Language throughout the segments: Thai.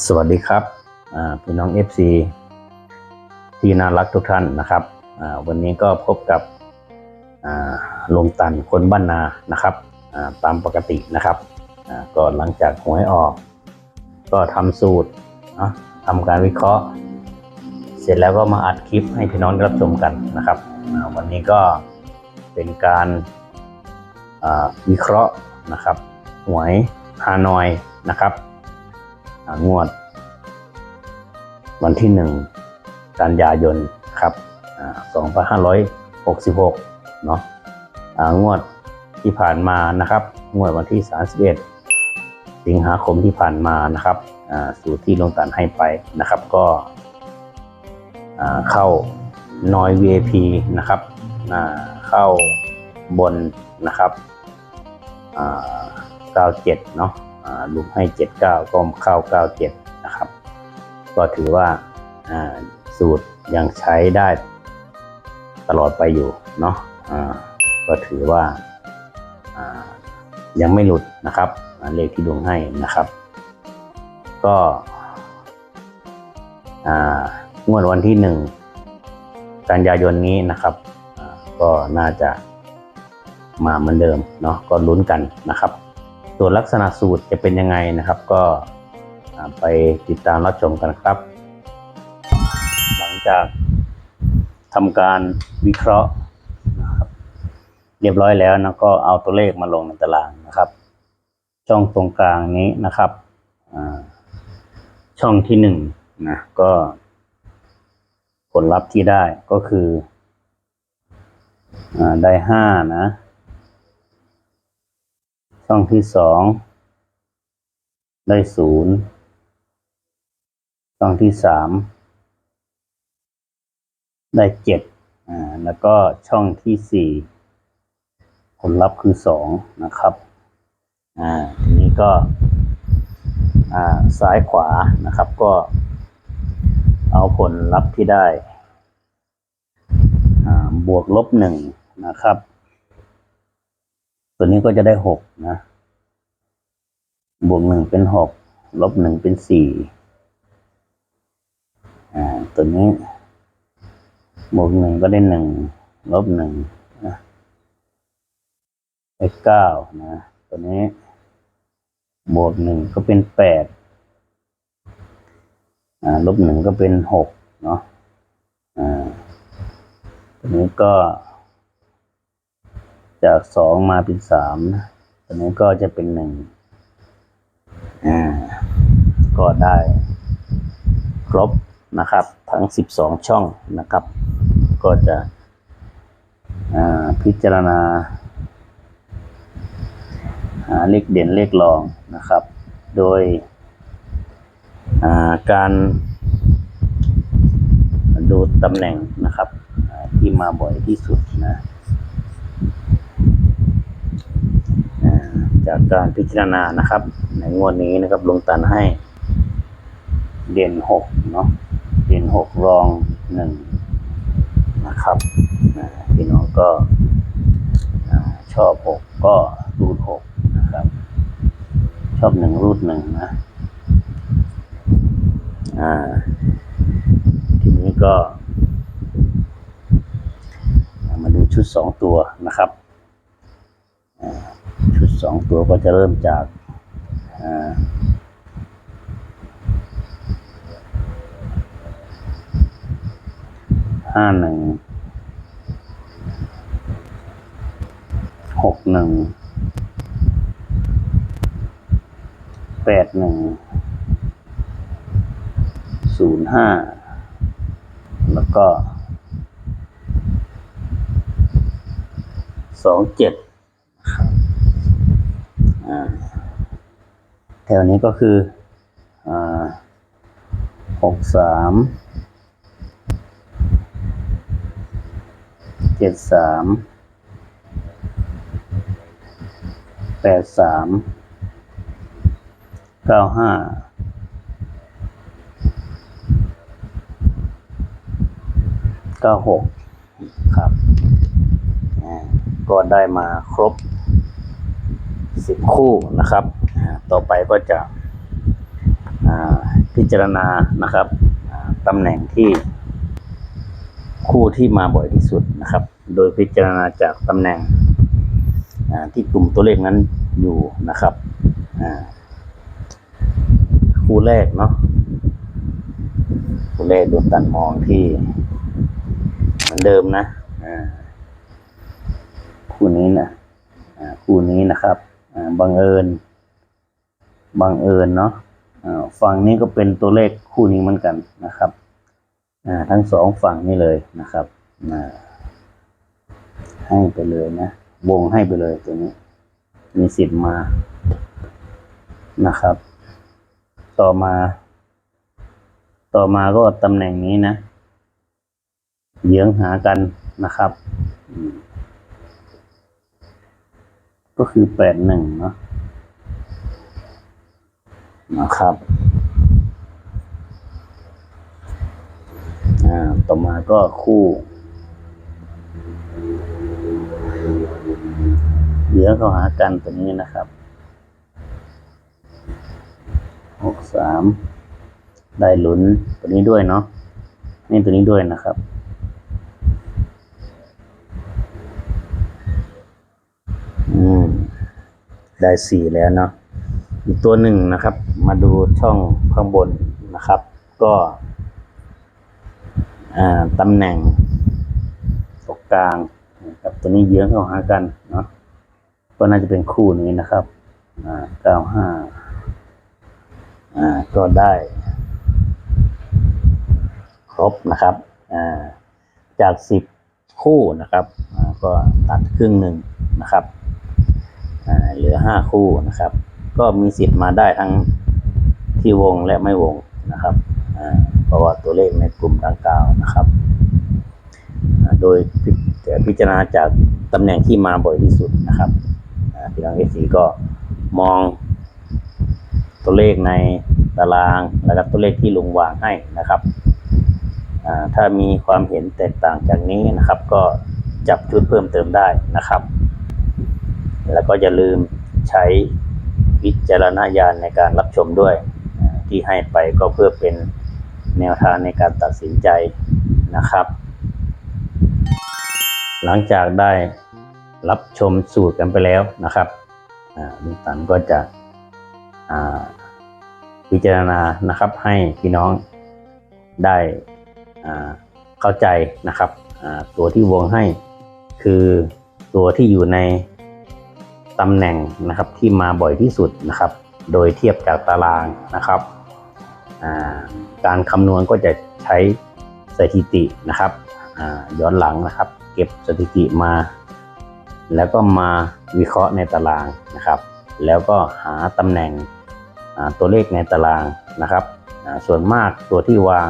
สวัสดีครับพี่น้อง FC ที่น่ารักทุกท่านนะครับวันนี้ก็พบกับลงตันคนบ้านนานะครับตามปกตินะครับอ่าก็หลังจากหวยออก ก็ทำสูตรเนาะทำการวิเคราะห์ เสร็จแล้วก็มาอัดคลิปให้พี่น้องรับชมกันนะครับวันนี้ก็เป็นการวิเคราะห์นะครับหวยฮานอยนะครับ งวด วันที่หนึ่งกันยายนครับสอ่า2566เนาะงวดที่ผ่านมานะครับ งวดวันที่31สิบเอ็ดสิงหาคมที่ผ่านมานะครับสูตรที่ลงตันให้ไปนะครับ ก็เข้านอย VIP นะครับเข้าบนนะครับอ่า97เนาะ ลุงให้ 79 ก็เข้า 97 นะครับ ก็ถือว่าสูตรยังใช้ได้ตลอดไปอยู่เนาะก็ถือว่ายังไม่หลุดนะครับเลขที่ลุงให้นะครับ ก็งวดวันที่หนึ่งกันยายนนี้นะครับก็น่าจะมาเหมือนเดิมเนาะก็ลุ้นกันนะครับ ส่วนลักษณะสูตรจะเป็นยังไงนะครับ ก็ไปติดตามรับชมกันครับ หลังจากทำการวิเคราะห์นะครับเรียบร้อยแล้วนะก็เอาตัวเลขมาลงในตารางนะครับ ช่องตรงกลางนี้นะครับช่องที่หนึ่งนะก็ ผลลัพธ์ที่ได้ก็คืออได้ห้านะ ช่องที่สองได้ศูนย์ช่องที่สามได้เจ็ดอ่าแล้วก็ช่องที่สี่ผลลัพธ์คือสองนะครับอ่าทีนี้ก็อ่าซ้ายขวานะครับก็เอาผลลัพธ์ที่ได้อ่าบวกลบหนึ่งนะครับ ตัวนี้ก็จะได้หกนะ บวกหนึ่งเป็นหกลบหนึ่งเป็นสี่อ่า ตัวนี้ บวกหนึ่งก็ได้หนึ่งลบหนึ่งนะได้เก้านะ ตัวนี้ บวกหนึ่งก็เป็นแปดอ่าลบหนึ่งก็เป็นหกเนาะอ่าตัวนี้ก็ จากสองมาเป็นสามนะตัวนี้ก็จะเป็นหนึ่งอ่าก็ได้ครบนะครับ ทั้งสิบสองช่องนะครับ ก็จะอ่าพิจารณา หาเลขเด่นเลขรองนะครับ โดยอ่าการดูตำแหน่งนะครับอ่าที่มาบ่อยที่สุดนะ อ่า จากการพิจารณานะครับ ในงวดนี้นะครับลงตันให้ เด่นหกเนาะเด่นหกรองหนึ่งนะครับพี่น้องก็ชอบหกก็รูดหกนะครับ ชอบหนึ่งรูดหนึ่งนะอ่าทีนี้ก็มาดูชุดสองตัวนะครับ ชุดสองตัวก็จะเริ่มจากห้าหนึ่งหกหนึ่งแปดหนึ่งศูนย์ห้าแล้วก็สองเจ็ดอ่าแถ วนี้ก็คืออหกสามเจ็ดสามแปดสามเก้าห้าเก้าหกครับอ่ก็ได้มาครบสิบคู่นะครับ ต่อไปก็จะพิจารณานะครับตำแหน่งที่คู่ที่มาบ่อยที่สุดนะครับ โดยพิจารณาจากตำแหน่งที่กลุ่มตัวเลขนั้นอยู่นะครับคู่แรกเนาะคู่แรกโดนตันมองที่เหมือนเดิมนะคู่นี้นะคู่นี้นะครับบังเอิญ บังเอิญเนาะฝั่งนี้ก็เป็นตัวเลขคู่นี้เหมือนกันนะครับทั้งสองฝั่งนี่เลยนะครับให้ไปเลยนะ วงให้ไปเลยตัวนี้ มีสิทธิ์มานะครับ ต่อมา ต่อมาก็ตำแหน่งนี้นะเยื้องหากันนะครับ ก็คือแปดหนึ่งเนาะ นะครับต่อมาก็คู่เยื้องเข้าหากันตัวนี้นะครับหกสามได้หลุนตัวนี้ด้วยเนาะนี่ตัวนี้ด้วยนะครับอืมได้สี่แล้วเนาะ อีกตัวหนึ่งนะครับ มาดูช่องข้างบนนะครับ ก็อ่าตำแหน่งตรงกลางนะครับตัวนี้เยื้องเข้าหากันเนาะก็น่าจะเป็นคู่นี้นะครับอ่าเก้าห้าอ่าก็ได้ครบนะครับอ่าจากสิบคู่นะครับอ่าก็ตัดครึ่งหนึ่งนะครับอ่าเหลือห้าคู่นะครับ ก็มีสิทธิ์มาได้ทั้งที่วงและไม่วงนะครับเพราะว่าตัวเลขในกลุ่มดังกล่าวนะครับ โดยพิพิจารณาจากตำแหน่งที่มาบ่อยที่สุดนะครับพี่น้องเอซีก็มองตัวเลขในตารางแล้วก็ตัวเลขที่ลุงวางให้นะครับ ถ้ามีความเห็นแตกต่างจากนี้นะครับ ก็จับชุดเพิ่มเติมได้นะครับ แล้วก็อย่าลืมใช้ วิจารณญาณในการรับชมด้วยที่ให้ไปก็เพื่อเป็นแนวทางในการตัดสินใจนะครับ หลังจากได้รับชมสูตรกันไปแล้วนะครับอ่าลุงตันก็จะพิจารณานะครับให้พี่น้องได้เข้าใจนะครับตัวที่วงให้คือตัวที่อยู่ใน ตำแหน่งนะครับที่มาบ่อยที่สุดนะครับ โดยเทียบจากตารางนะครับ การคำนวณก็จะใช้สถิตินะครับย้อนหลังนะครับ เก็บสถิติมา แล้วก็มาวิเคราะห์ในตารางนะครับ แล้วก็หาตำแหน่งตัวเลขในตารางนะครับส่วนมากตัวที่วาง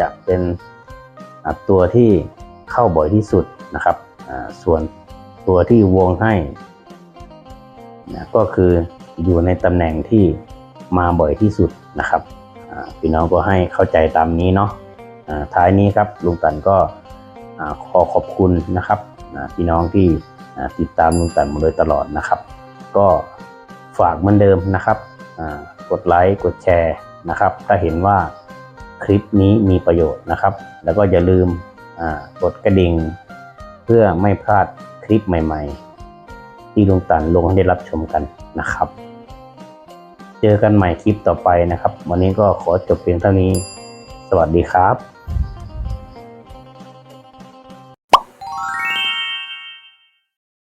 จะเป็นตัวที่เข้าบ่อยที่สุดนะครับส่วนตัวที่วงให้ นะก็คืออยู่ในตำแหน่งที่มาบ่อยที่สุดนะครับพี่น้องก็ให้เข้าใจตามนี้เนาะท้ายนี้ครับลุงตันก็ขอขอบคุณนะครับพี่น้องที่ติดตามลุงตันมาโดยตลอดนะครับ ก็ฝากเหมือนเดิมนะครับกดไลค์กดแชร์นะครับ ถ้าเห็นว่าคลิปนี้มีประโยชน์นะครับ แล้วก็อย่าลืมกดกระดิ่ง เพื่อไม่พลาดคลิปใหม่ ๆ ที่ลุงตันลงให้ได้รับชมกันนะครับ เจอกันใหม่คลิปต่อไปนะครับ วันนี้ก็ขอจบเพียงเท่านี้ สวัสดีครับ